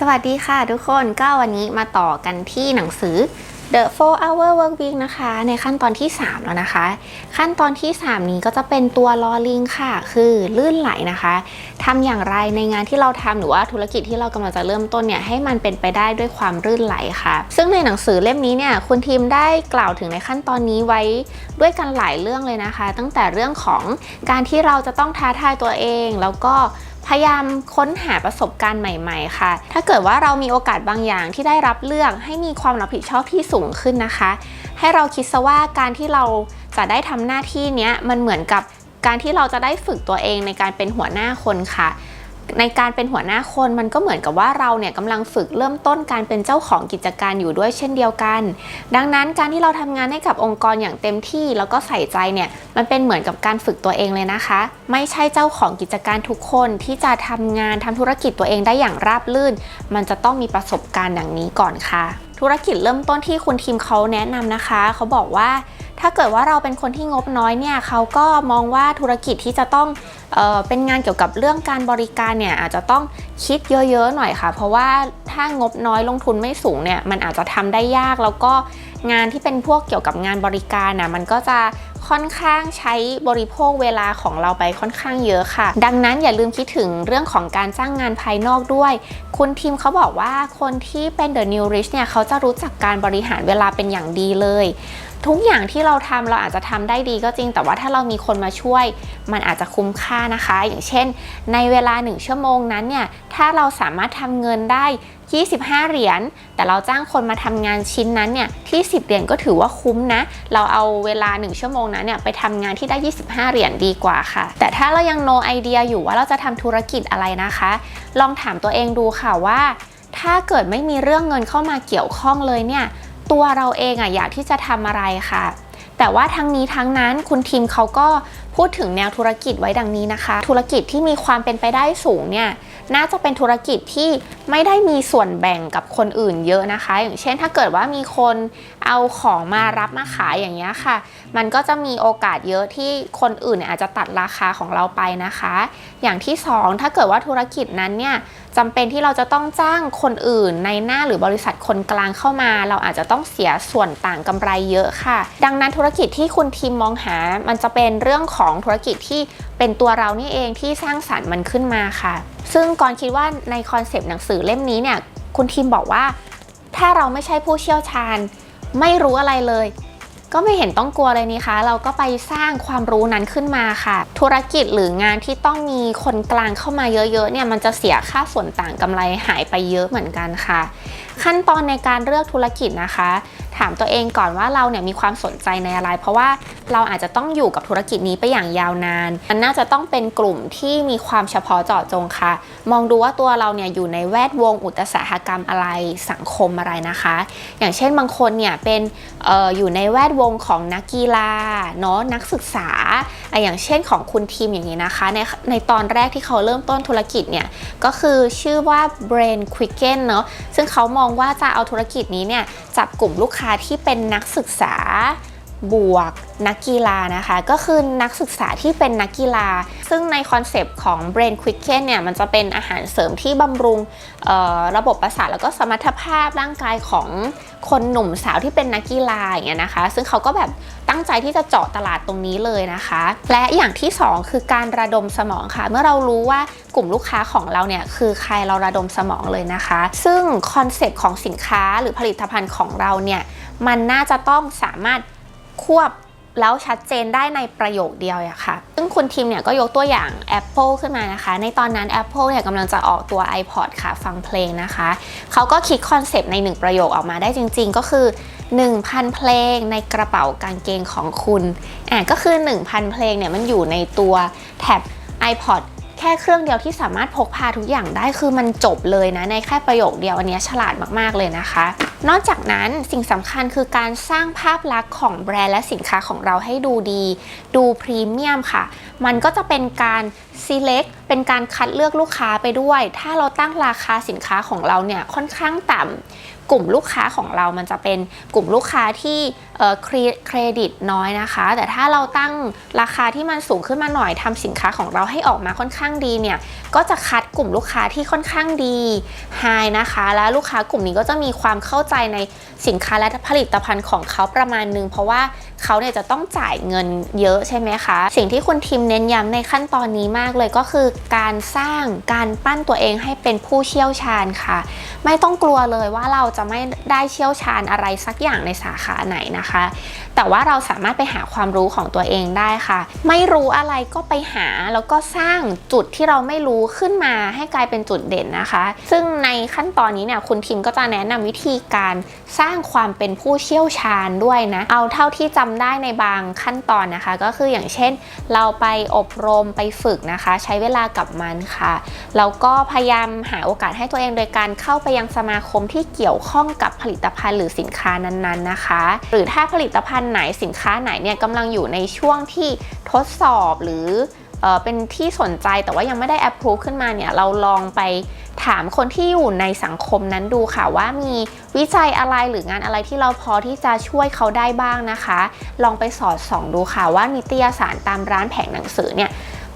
สวัสดีค่ะทุกคนก็วันนี้มาต่อกันที่หนังสือ The 4 Hour Work Week นะคะ ในขั้นตอนที่ 3 แล้วนะคะ ขั้นตอนที่ 3 นี้ก็จะเป็นตัวลอลิงค่ะ คือลื่นไหลนะคะทำอย่างไรในงานที่เราทำหรือว่าธุรกิจที่เรากำลังจะเริ่มต้นเนี่ยให้มันเป็นไปได้ด้วยความลื่นไหลค่ะ ซึ่งในหนังสือเล่มนี้เนี่ยคุณทีมได้กล่าวถึงในขั้นตอนนี้ไว้ด้วยกันหลายเรื่องเลยนะคะ ตั้งแต่เรื่องของการที่เราจะต้องท้าทายตัวเอง แล้วก็ พยายามค้นหาประสบการณ์ใหม่ๆ ค่ะ ถ้าเกิดว่าเรามีโอกาสบางอย่างที่ได้รับเลือกให้มีความรับผิดชอบที่สูงขึ้นนะคะ ให้เราคิดซะว่าการที่เราจะได้ทำหน้าที่นี้มันเหมือนกับการที่เราจะได้ฝึกตัวเองในการเป็นหัวหน้าคนค่ะ ในการเป็นหัวหน้าคนมันก็เหมือนกับว่าเราเนี่ยกำลังฝึกเริ่มต้นการเป็นเจ้าของกิจการอยู่ด้วยเช่นเดียวกัน ดังนั้นการที่เราทำงานให้กับองค์กรอย่างเต็มที่แล้วก็ใส่ใจเนี่ยมันเป็นเหมือนกับการฝึกตัวเองเลยนะคะ ไม่ใช่เจ้าของกิจการทุกคนที่จะทำงานทำธุรกิจตัวเองได้อย่างราบรื่น มันจะต้องมีประสบการณ์อย่างนี้ก่อนค่ะ ธุรกิจเริ่มต้นที่คุณทีมเขาแนะนำนะคะ เขาบอกว่า ถ้าเกิดว่าเราเป็นคนที่งบน้อยเนี่ยเขาก็มองว่าธุรกิจที่จะต้องเออเป็นงานเกี่ยวกับเรื่องการบริการเนี่ยอาจจะต้องคิดเยอะๆหน่อยค่ะ เพราะว่าถ้างบน้อยลงทุนไม่สูงเนี่ยมันอาจจะทำได้ยากแล้วก็งานที่เป็นพวกเกี่ยวกับงานบริการนะมันก็จะค่อนข้างใช้บริโภคเวลาของเราไปค่อนข้างเยอะค่ะ ดังนั้นอย่าลืมคิดถึงเรื่องของการจ้างงานภายนอกด้วย คุณทีมเขาบอกว่าคนที่เป็น the new rich เนี่ยเขาจะรู้จักการบริหารเวลาเป็นอย่างดีเลย ทุกอย่างที่เราทำเราอาจจะทำได้ดีก็จริง แต่ว่าถ้าเรามีคนมาช่วย มันอาจจะคุ้มค่านะคะ อย่างเช่น ในเวลา 1 ชั่วโมงนั้นเนี่ยถ้าเราสามารถทำเงินได้ 25 เหรียญแต่เราจ้างคนมาทำงานชิ้นนั้นเนี่ยที่ 10 เหรียญก็ถือว่าคุ้มนะ เราเอาเวลา 1 ชั่วโมงนั้นเนี่ยไปทำงานที่ได้ 25 เหรียญดีกว่าค่ะ แต่ถ้าเรายัง no idea อยู่ว่าเราจะทำธุรกิจอะไรนะคะ ลองถามตัวเองดูค่ะว่า ถ้าเกิดไม่มีเรื่องเงินเข้ามาเกี่ยวข้องเลยเนี่ย ตัวเราเองอะอยากที่จะทำอะไรค่ะ แต่ว่าทั้งนี้ทั้งนั้นคุณทีมเขาก็พูดถึงแนวธุรกิจไว้ดังนี้นะคะ ธุรกิจที่มีความเป็นไปได้สูงเนี่ยน่าจะเป็นธุรกิจที่ไม่ได้มีส่วนแบ่งกับคนอื่นเยอะนะคะ อย่างเช่นถ้าเกิดว่ามีคนเอาของมารับมาขายอย่างเงี้ยค่ะ มันก็จะมีโอกาสเยอะที่คนอื่นเนี่ยอาจจะตัดราคาของเราไปนะคะ อย่างที่สองถ้าเกิดว่าธุรกิจนั้นเนี่ยจำเป็นที่เราจะต้องจ้างคนอื่นในหน้าหรือบริษัทคนกลางเข้ามา เราอาจจะต้องเสียส่วนต่างกำไรเยอะค่ะ ดังนั้นธุรกิจที่คุณทีมมองหา มันจะเป็นเรื่องของธุรกิจที่เป็นตัวเรานี่เองที่สร้างสรรค์มันขึ้นมาค่ะ ซึ่งก่อนคิดว่าในคอนเซปต์หนังสือเล่มนี้เนี่ย คุณทีมบอกว่า ถ้าเราไม่ใช่ผู้เชี่ยวชาญ ไม่รู้อะไรเลย ก็ไม่เห็นต้องกลัวเลยนี่คะ เราก็ไปสร้างความรู้นั้นขึ้นมาค่ะ ธุรกิจหรืองานที่ต้องมีคนกลางเข้ามาเยอะๆเนี่ยมันจะเสียค่าส่วนต่างกำไรหายไปเยอะเหมือนกันค่ะ ขั้นตอนในการเลือกธุรกิจนะคะ ถามตัวเองก่อนว่าเราเนี่ยมีความสนใจในอะไร เพราะว่าเราอาจจะต้องอยู่กับธุรกิจนี้ไปอย่างยาวนาน มันน่าจะต้องเป็นกลุ่มที่มีความเฉพาะเจาะจงค่ะ มองดูว่าตัวเราเนี่ยอยู่ในแวดวงอุตสาหกรรมอะไรสังคมอะไรนะคะ อย่างเช่นบางคนเนี่ยเป็นอออยู่ในแวดวงของนักกีฬาเนาะนักศึกษาอะอย่างเช่นของคุณทีมอย่างนี้นะคะ ในในตอนแรกที่เขาเริ่มต้นธุรกิจเนี่ย ก็คือชื่อว่า Brain Quicken เนาะซึ่งเขามองว่าจะเอาธุรกิจนี้เนี่ยจับกลุ่มลูกค้าที่เป็นนักศึกษา บวกนักกีฬานะคะ ก็คือนักศึกษาที่เป็นนักกีฬา ซึ่งในคอนเซปต์ของ Brain Quicken เนี่ย มันจะเป็นอาหารเสริมที่บำรุงระบบประสาทแล้วก็สมรรถภาพร่างกายของคนหนุ่มสาวที่เป็นนักกีฬาอย่างเงี้ยนะคะ ซึ่งเขาก็แบบตั้งใจที่จะเจาะตลาดตรงนี้เลยนะคะ และอย่างที่ 2 คือการระดมสมองค่ะ เมื่อเรารู้ว่ากลุ่มลูกค้าของเราเนี่ยคือใครเราระดมสมองเลยนะคะ ซึ่งคอนเซปต์ของสินค้าหรือผลิตภัณฑ์ของเราเนี่ยมันน่าจะต้องสามารถ ควบแล้วชัดเจนได้ในประโยคเดียวอะค่ะ ซึ่งคุณทีมเนี่ยก็ยกตัวอย่าง Apple ขึ้นมานะคะ ในตอนนั้น Apple เนี่ยกำลังจะออกตัว iPod ค่ะฟังเพลงนะคะ เขาก็คิดคอนเซปต์ในหนึ่งประโยคออกมาได้จริง ๆ ก็คือ 1,000 เพลงในกระเป๋ากางเกงของคุณ อะก็คือ 1,000 เพลงเนี่ยมันอยู่ในตัวแท็บ iPod แค่เครื่องเดียวที่สามารถพกพาทุกอย่างได้คือมันจบเลยนะในแค่ประโยคเดียวอันนี้ฉลาดมากๆเลยนะคะ นอกจากนั้นสิ่งสำคัญคือการสร้างภาพลักษณ์ของแบรนด์และสินค้าของเราให้ดูดี ดูพรีเมียมค่ะ มันก็จะเป็นการ select เป็นการคัดเลือกลูกค้าไปด้วย ถ้าเราตั้งราคาสินค้าของเราเนี่ยค่อนข้างต่ำกลุ่มลูกค้าของเรามันจะเป็นกลุ่มลูกค้าที่เครเครดิตน้อยนะคะ แต่ถ้าเราตั้งราคาที่มันสูงขึ้นมาหน่อยทำสินค้าของเราให้ออกมาค่อนข้างดีเนี่ยก็จะคัดกลุ่มลูกค้าที่ค่อนข้างดี High นะคะ และลูกค้ากลุ่มนี้ก็จะมีความเข้าใจในสินค้าและผลิตภัณฑ์ของเขาประมาณนึง เพราะว่าเขาเนี่ยจะต้องจ่ายเงินเยอะใช่ไหมคะ สิ่งที่คุณทีมเน้นย้ำในขั้นตอนนี้มากเลยก็คือการสร้างการปั้นตัวเองให้เป็นผู้เชี่ยวชาญค่ะ ไม่ต้องกลัวเลยว่าเราจะไม่ได้เชี่ยวชาญอะไรสักอย่างในสาขาไหนนะคะ แต่ว่าเราสามารถไปหาความรู้ของตัวเองได้ค่ะ ไม่รู้อะไรก็ไปหาแล้วก็สร้างจุดที่เราไม่รู้ขึ้นมาให้กลายเป็นจุดเด่นนะคะ ซึ่งในขั้นตอนนี้เนี่ยคุณทีมก็จะแนะนำวิธีการสร้างความเป็นผู้เชี่ยวชาญด้วยนะ เอาเท่าที่จำได้ในบางขั้นตอนนะคะ ก็คืออย่างเช่น เราไปอบรมไปฝึกนะคะ ใช้เวลากับมันค่ะแล้วก็พยายามหาโอกาสให้ตัวเองโดยการเข้าไปยังสมาคมที่เกี่ยวข้องกับผลิตภัณฑ์หรือสินค้านั้นๆนะคะ หรือถ้าผลิตภัณฑ์ไหนสินค้าไหนเนี่ยกำลังอยู่ในช่วงที่ทดสอบหรือเป็นที่สนใจแต่ว่ายังไม่ได้ approve ขึ้นมาเนี่ยเราลองไปถามคนที่อยู่ในสังคมนั้นดูค่ะว่ามีวิจัยอะไรหรืองานอะไรที่เราพอที่จะช่วยเขาได้บ้างนะคะ ลองไปสอดส่องดูค่ะว่านิตยสารตามร้านแผงหนังสือเนี่ย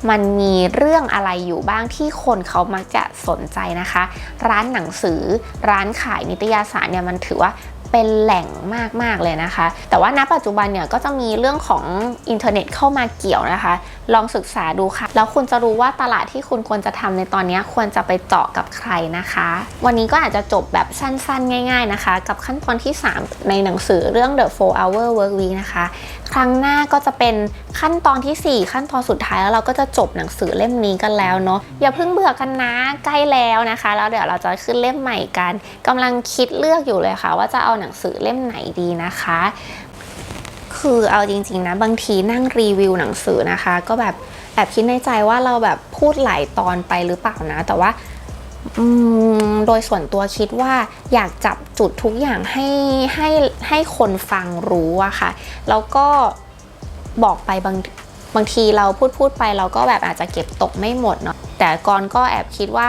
มันมีเรื่องอะไรอยู่บ้างที่คนเขามักจะสนใจนะคะ ร้านหนังสือ ร้านขายนิตยสารเนี่ยมันถือว่าเป็นแหล่งมาก ๆ เลยนะคะ แต่ว่าณปัจจุบันเนี่ยก็จะมีเรื่องของอินเทอร์เน็ตเข้ามาเกี่ยวนะคะ ลองศึกษาดูค่ะ แล้วคุณจะรู้ว่าตลาดที่คุณควรจะทำในตอนนี้ควรจะไปเจาะกับใครนะคะ วันนี้ก็อาจจะจบแบบสั้นๆ ง่าย ๆนะคะ กับขั้นตอนที่ 3 ในหนังสือเรื่อง The 4 Hour Work Week นะคะ ครั้งหน้าก็จะเป็นขั้นตอนทีสี่4 ขั้นตอนสุดท้ายแล้วเราก็จะจบหนังสือเล่มนี้กันแล้วเนาะอย่าเพิ่งเบื่อกันนะใกล้แล้วนะคะ แล้วเดี๋ยวเราจะขึ้นเล่มใหม่กันกำลังคิดเลือกอยู่เลยค่ะ ว่าจะเอาหนังสือเล่มไหนดีนะคะ คือเอาจริง ๆ นะ บางทีนั่งรีวิวหนังสือนะคะ ก็แบบแอบคิดในใจว่าเราแบบพูดหลายตอนไปหรือเปล่านะ แต่ว่าโดยส่วนตัวคิดว่าอยากจับจุดทุกอย่างให้ให้ให้คนฟังรู้อะค่ะ แล้วก็บอกไปบางบางทีเราพูดพูดไปเราก็แบบอาจจะเก็บตกไม่หมดเนาะแต่ก่อนก็แอบคิดว่า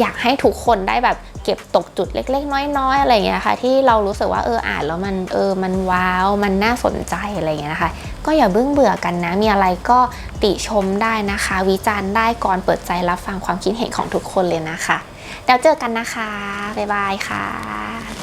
อยากให้ทุกคนได้แบบ เก็บตกจุดเล็ก ๆ น้อย ๆ อะไรเงี้ยค่ะ ที่เรารู้สึกว่าเอออ่านแล้วมันเออมันว้าว มันน่าสนใจอะไรเงี้ยนะคะ ก็อย่าเบื่อเบื่อกันนะ มีอะไรก็ติชมได้นะคะ วิจารณ์ได้ก่อนเปิดใจรับฟังความคิดเห็นของทุกคนเลยนะคะ แล้วเจอกันนะคะบ๊ายบายค่ะ